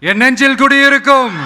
என் நெஞ்சில் குடியிருக்கும்.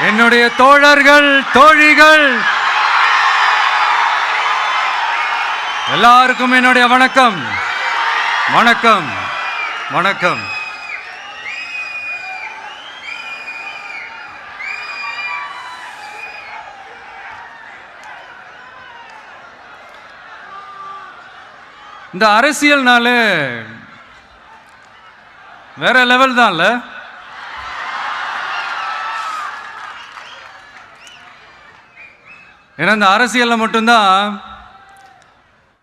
என்னுடைய தோழர்கள் தோழிகள் எல்லாருக்கும் என்னுடைய வணக்கம். வணக்கம். வணக்கம். இந்த அரசியல்னாலே வேற லெவல் தான்ல ஏன்னா இந்த அரசியலில் மட்டும்தான்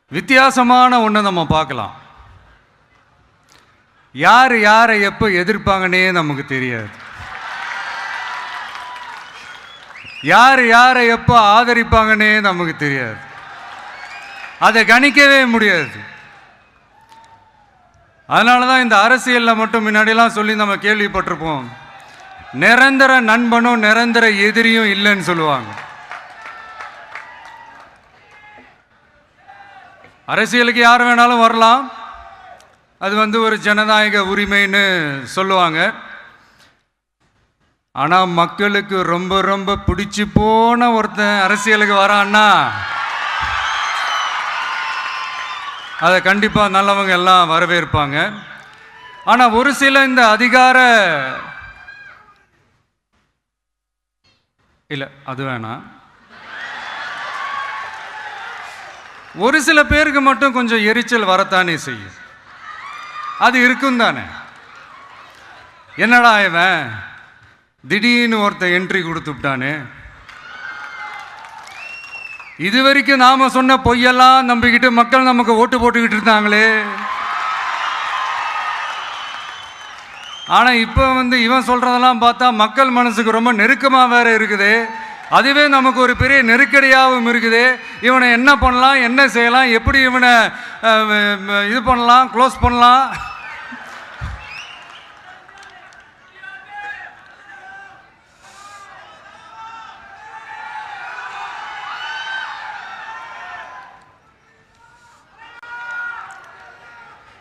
வித்தியாசமான ஒன்று நம்ம பார்க்கலாம். யார் யாரை எப்போ எதிர்ப்பாங்கன்னே நமக்கு தெரியாது. யார் யாரை எப்போ ஆதரிப்பாங்கன்னே நமக்கு தெரியாது. அதை கணிக்கவே முடியாது. அதனால தான் இந்த அரசியலில் மட்டும் முன்னாடிலாம் சொல்லி நம்ம கேள்விப்பட்டிருப்போம். நிரந்தர நண்பனும் நிரந்தர எதிரியும் இல்லைன்னு சொல்லுவாங்க. அரசியலுக்கு யார் வேணாலும் வரலாம். அது வந்து ஒரு ஜனநாயக உரிமைன்னு சொல்லுவாங்க. ஆனால் மக்களுக்கு ரொம்ப ரொம்ப பிடிச்சி போன ஒருத்தன் அரசியலுக்கு வரான்னா அதை கண்டிப்பாக நல்லவங்க எல்லாம் வரவேற்பாங்க. ஆனால் ஒரு சில இந்த அதிகார இல்லை அது வேணாம் ஒரு சில பேருக்கு மட்டும் கொஞ்சம் எரிச்சல் வரத்தானே செய்யும். அது இருக்கும் தானே. என்னடா இவன்? திடீர்னு ஒருத்தன் என்ட்ரி கொடுத்துட்டானே இது வரைக்கும் நாம சொன்ன பொய்யெல்லாம் நம்பிக்கிட்டு மக்கள் நமக்கு ஓட்டு போட்டுக்கிட்டு இருந்தாங்களே. ஆனா இப்போ வந்து இவன் சொல்றதெல்லாம் பார்த்தா மக்கள் மனசுக்கு ரொம்ப நெருக்கமா வேற இருக்குது. அதுவே நமக்கு ஒரு பெரிய நெருக்கடியாகவும் இருக்குது. இவனை என்ன பண்ணலாம் என்ன செய்யலாம் எப்படி இவனை இது பண்ணலாம் க்ளோஸ் பண்ணலாம்.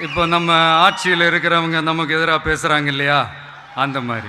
இப்போ நம்ம ஆட்சியில் இருக்கிறவங்க நமக்கு எதிராக பேசுகிறாங்க இல்லையா? அந்த மாதிரி.